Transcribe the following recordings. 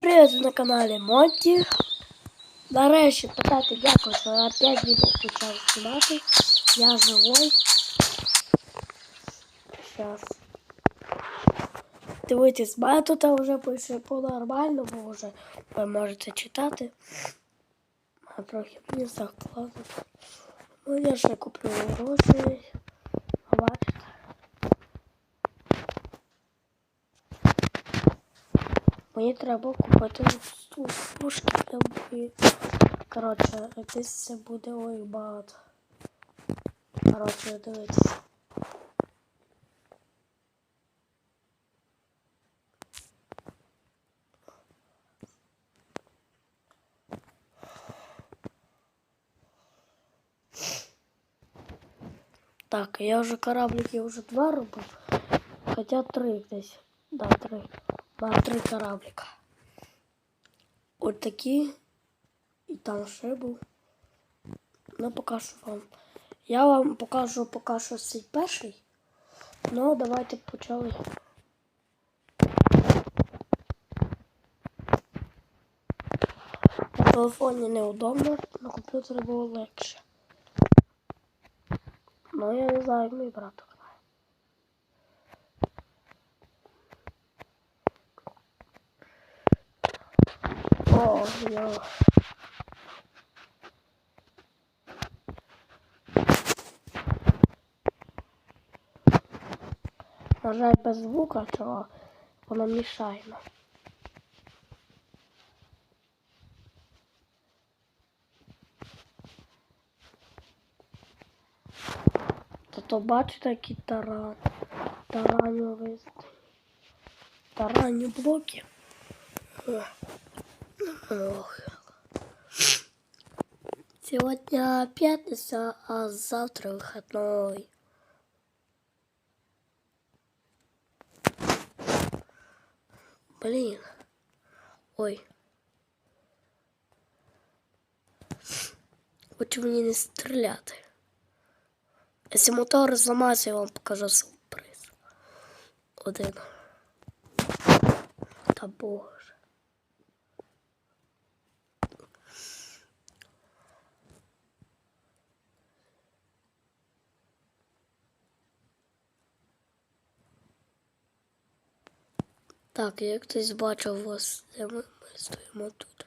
Привіт на каналі Монті. Нарешті питати дякую, що я 5 відео почав знімати. Я живой. Сейчас. Дивитесь, мене тут вже пише по-нормальному вже. Ви можете читати. А трохи мені закладуть. Ну я ще куплю гроші. Бачите. Мені треба купити стул пушки для бої. Коротше, десь це буде ой багато. Коротше, дивіться. Так, я вже кораблики вже два робив. Хоча три десь. Да, три. На три кораблика. От такі. І там ще був. Ну, покажу вам. Я вам покажу поки що цей перший. Ну, давайте почали. На телефоні неудобно, на комп'ютері було легше. Ну, я не знаю, мій брат На жаль, без звука, чого воно мішає то бачите, які таран. Тараньові. Таранні блоки. Сегодня пятница, а завтра выходной. Блин. Ой. Хочу мені не стріляти. Якщо мотор зламається, я вам покажу сюрприз. Один. Та боже. Так, як хтось бачив вас, де ми, стоїмо тут.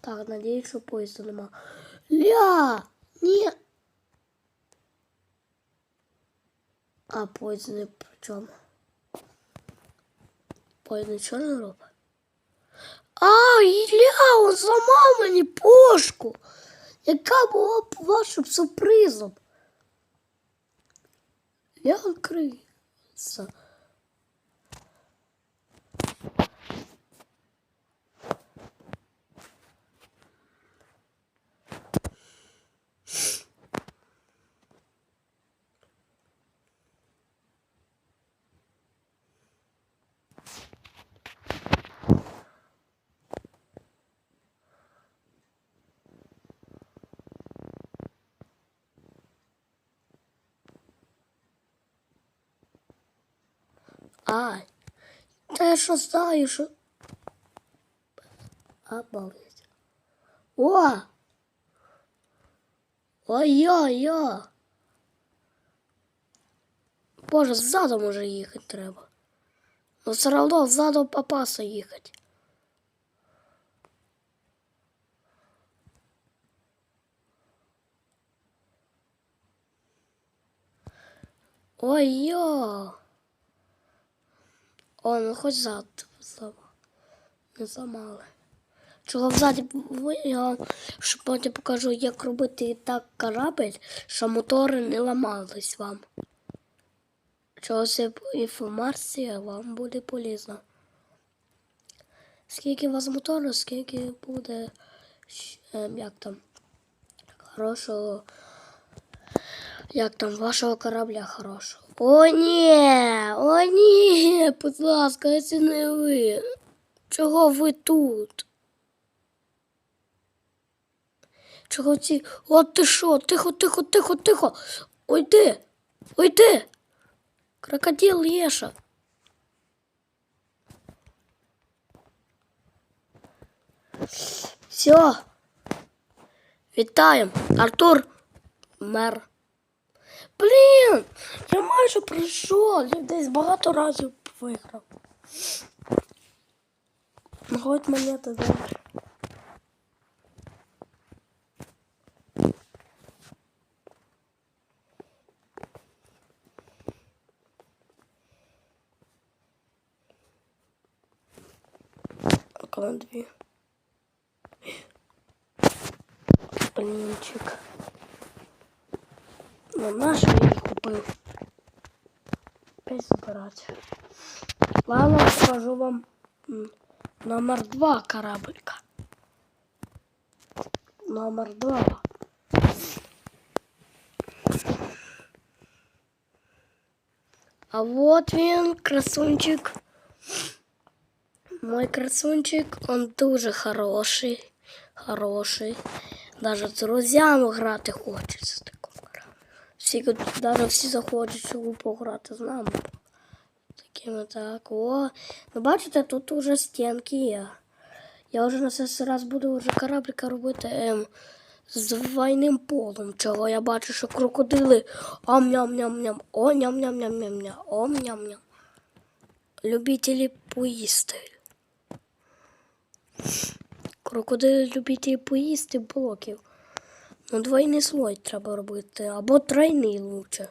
Так, надіюсь, що поїзду нема. Ля! Ні! А поїзд не при чому? Поїзд нічого не робить. А, Ілля, он зламав мені пушку! Яка була б вашим сюрпризом? Я криється. Ай, та я що знаю, що. Обалдеть. О! Ой-ой-ой! Боже, ззаду може їхати треба. Ну все одно ззаду попаса їхати. Ой-ой! О, ну хоч зад зламав. Не зламали. Чого взаді я вам потім покажу, як робити так корабель, що мотори не ламались вам. Чогось інформація вам буде полезна. Скільки у вас мотору, скільки буде ем, як там хорошого. Як там вашого корабля хорошого. О, ні! О, ні! Будь ласка, це не ви. Чого ви тут? Чого ці. От ти що? Тихо, тихо, тихо, тихо. Ти! Ой! Крокодил Єша. Все. Вітаємо. Артур мер. Блін, я майже пройшов. Я десь багато разів виграв. Хоч монети добре. Около дві. Блінчик. Ну, наш я їх купив. Опять збирати. Ладно, покажу вам номер два кораблика. Номер два. А вот він, красунчик. Мой красунчик, он дуже хороший. Хороший. Даже з друзями грати таким. Всі, даже всі захочуть щоб пограти з нами. Такими так. О, ну бачите, тут уже стінки є. Я вже на цей раз буду вже кораблика робити ем, з двойним полом. Чого я бачу, що крокодили. Ом ням ням ням о ням ням ням ням ням ом ням ням Любителі поїсти. Крокодили любителі поїсти блоків. Ну, двойний слой треба робити, або тройний лучше.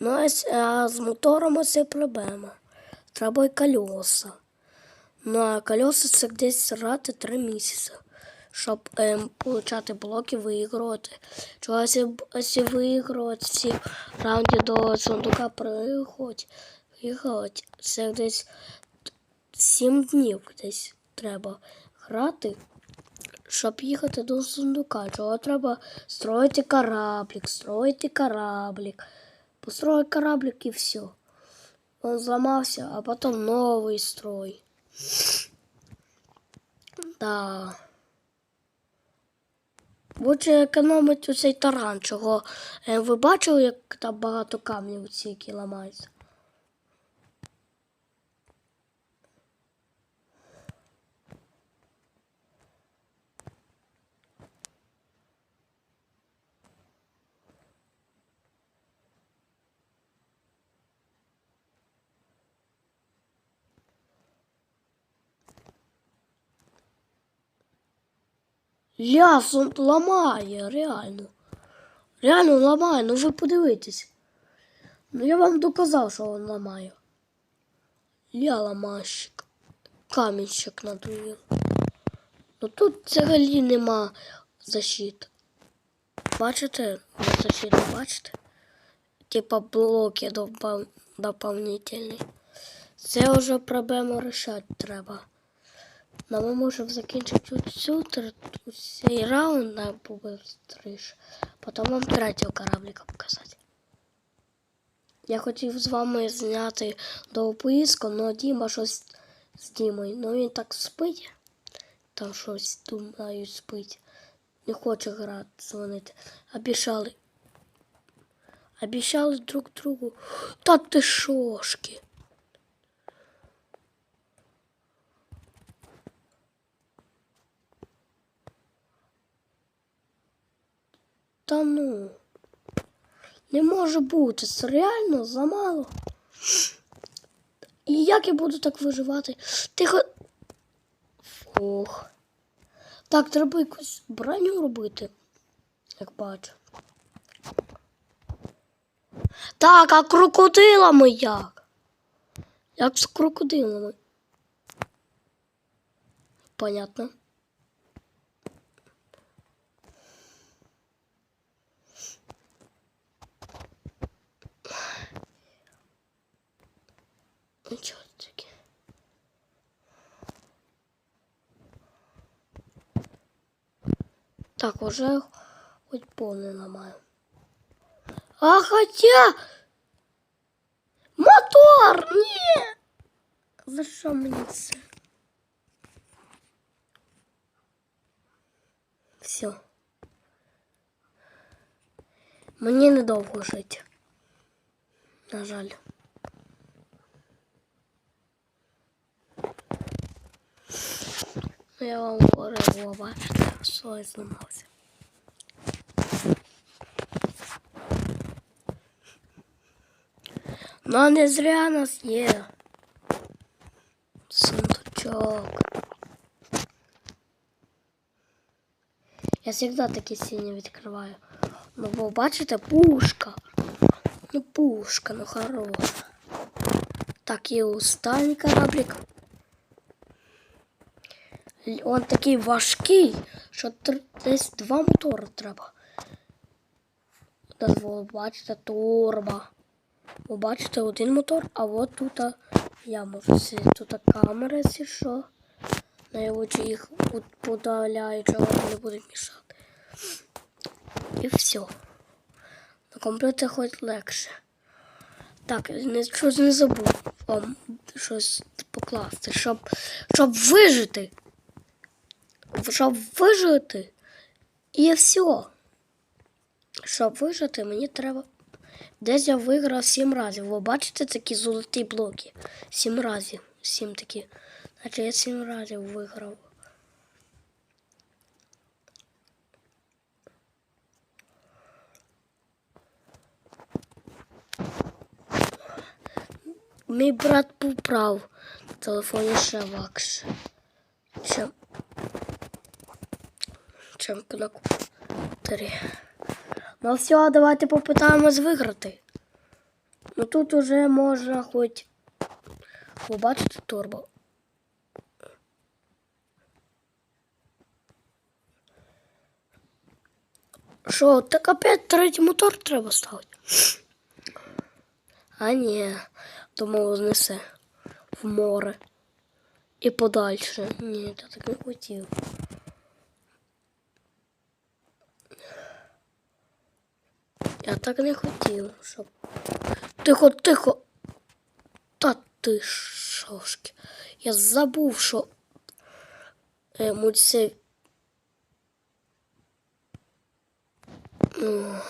Ну, а з, мотором це проблема. Треба й колеса. Ну, а колеса це десь рати три місяці, щоб ем, получати блоки, виігрувати. Чого якщо, виігрувати всі раунди до сундука приходять, виігрувати, це десь сім днів десь треба грати щоб їхати до сундука, чого треба строїти кораблик, строїти кораблик. Построїть кораблик і все. Он зламався, а потім новий строй. Да. Лучше економить у цей таран, чого е, ви бачили, як там багато камнів ці, які ламаються? Лясом ламає, реально. Реально ламає, ну ви подивитесь. Ну я вам доказав, що він ламає. Я ламащик. Камінщик надує. Ну тут взагалі нема защит. Бачите? Ви защиту бачите? Типа блоки допов... доповнительні. Це вже проблему рішати треба. Ну, ми можемо закінчити цю цей раунд на побистріше. Потім вам третього кораблика показати. Я хотів з вами зняти довгу поїздку, але Діма щось з Дімою. Ну він так спить. Там щось думаю спить. Не хоче грати, дзвонити. Обіцяли. Обіцяли друг другу. Та ти шошки. Та ну. Не може бути. Це реально замало. І як я буду так виживати? Тихо. Фух. Так, треба якусь броню робити. Як бачу. Так, а крокодилами як? Як з крокодилами? Понятно. Нічого таке. Так, уже хоть повний ламаю. А хотя... Мотор! Ні! За що мені це? Все. Мені недовго жити. На жаль. Ну, Я вам говорив, бачите, що я зламався. Ну, не зря нас є. Сундучок. Я завжди такі сіні відкриваю. Ну, бо бачите, пушка. Ну, пушка, ну хороша. Так, і останній кораблик. Он такий важкий, що десь два мотори треба. Ви бачите, турбо. Ви бачите один мотор, а от тут я можу. Тут камера, якщо що. Найочі їх подаляю, чого не будуть мішати. І все. На комп'ютері хоч легше. Так, щось не забув вам щось покласти, щоб, щоб вижити. Щоб вижити. І все. Щоб вижити, мені треба. Десь я виграв сім разів. Ви бачите такі золоті блоки? Сім разів. Сім такі. Значить я сім разів виграв. Мій брат був прав. В телефоні ще легше. Чим, чим на комп'ютері. Ну все, давайте попитаємось виграти. Ну тут уже можна хоч. Ви бачите турбо? Що, так опять третій мотор треба ставити? А ні, думав, знесе в море. І подальше. Ні, я так не хотів. Я так не хотів, щоб. Тихо, тихо. Та ти шошки. Я забув, що е, мульце. Ну.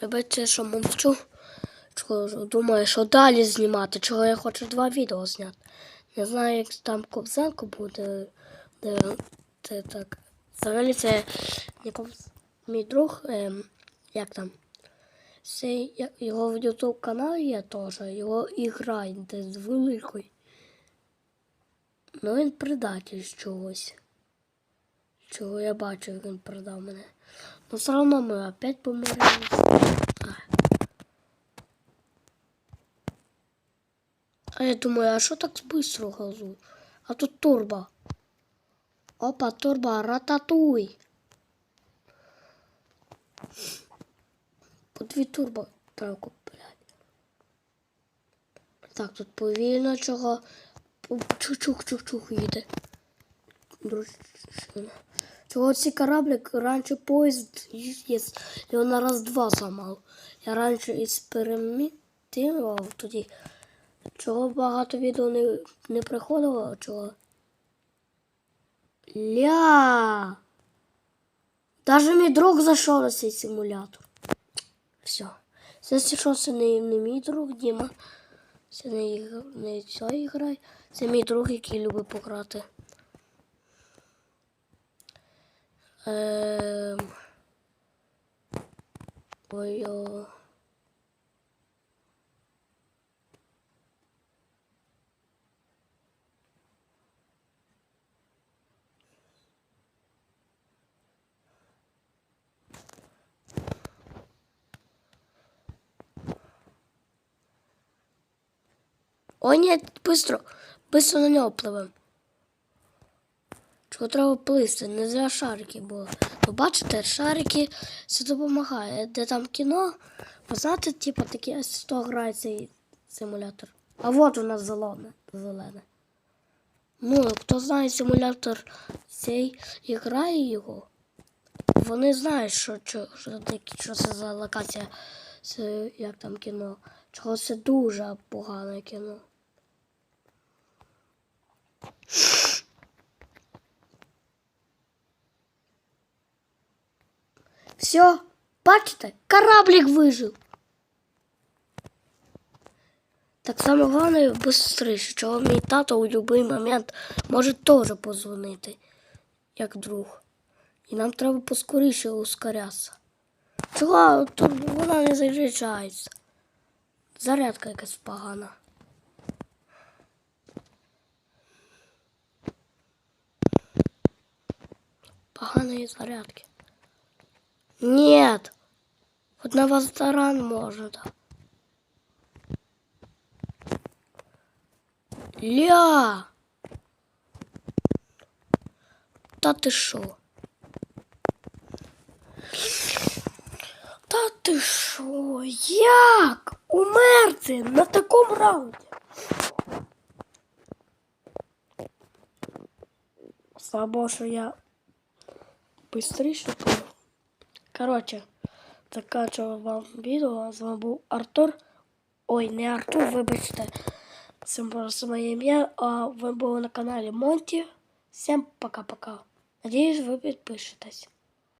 Вибачте, що мовчу. Думаю, що далі знімати, чого я хочу два відео зняти. Не знаю, як там кобзанку буде. Де, це так. Взагалі це якомусь мій друг, ем, як там. Це його в YouTube каналі є теж, його ігра десь з великою. Ну він предатель чогось. Чого я бачу, як він продав мене. Но все равно мы опять помирились. А. я думаю, а что так быстро газу? А тут турбо. Опа, турбо, рататуй. По дві турбо треба купляти. Так, тут повільно чого. Чух-чух-чух-чух їде. Дружина. Ці кораблик раніше поїзд є, його на раз-два зламав. Я раніше експериментував тоді. Чого багато відео не, не приходило, чого? Ля. Даже мій друг зайшов на цей симулятор. Все. Це що це не, не мій друг Діма. Це не, не ця ігра. Це мій друг, який любить пограти. Um, Ой, о... О, нет, быстро, быстро на него плывем. Чого треба плисти? Не зря шарики було. Ви бачите, шарики це допомагає. Де там кіно, ви знаєте, типу, такі ось що грає цей симулятор. А от у нас зелене. зелене. Ну, хто знає симулятор цей і грає його, вони знають, що, що, що, що це за локація, це, як там кіно. Чого це дуже погане кіно. Все, бачите, кораблик вижив. Так само головне швидше, чого мій тато у будь-який момент може теж позвонити, як друг. І нам треба поскоріше ускорятися. Чого тут вона не заряджається? Зарядка якась погана. Поганої зарядки. Нет. Вот на ресторан можно, да. Ля. Та ти що? Та ти що? Як? Умерти на такому раунді? Слава Богу, що я быстріше. Коротше, заканчиваю вам відео. З вами був Артур. Ой, не Артур, вибачте. Це просто моє ім'я. А ви були на каналі Монті. Всім пока-пока. Надіюсь, ви підпишетесь.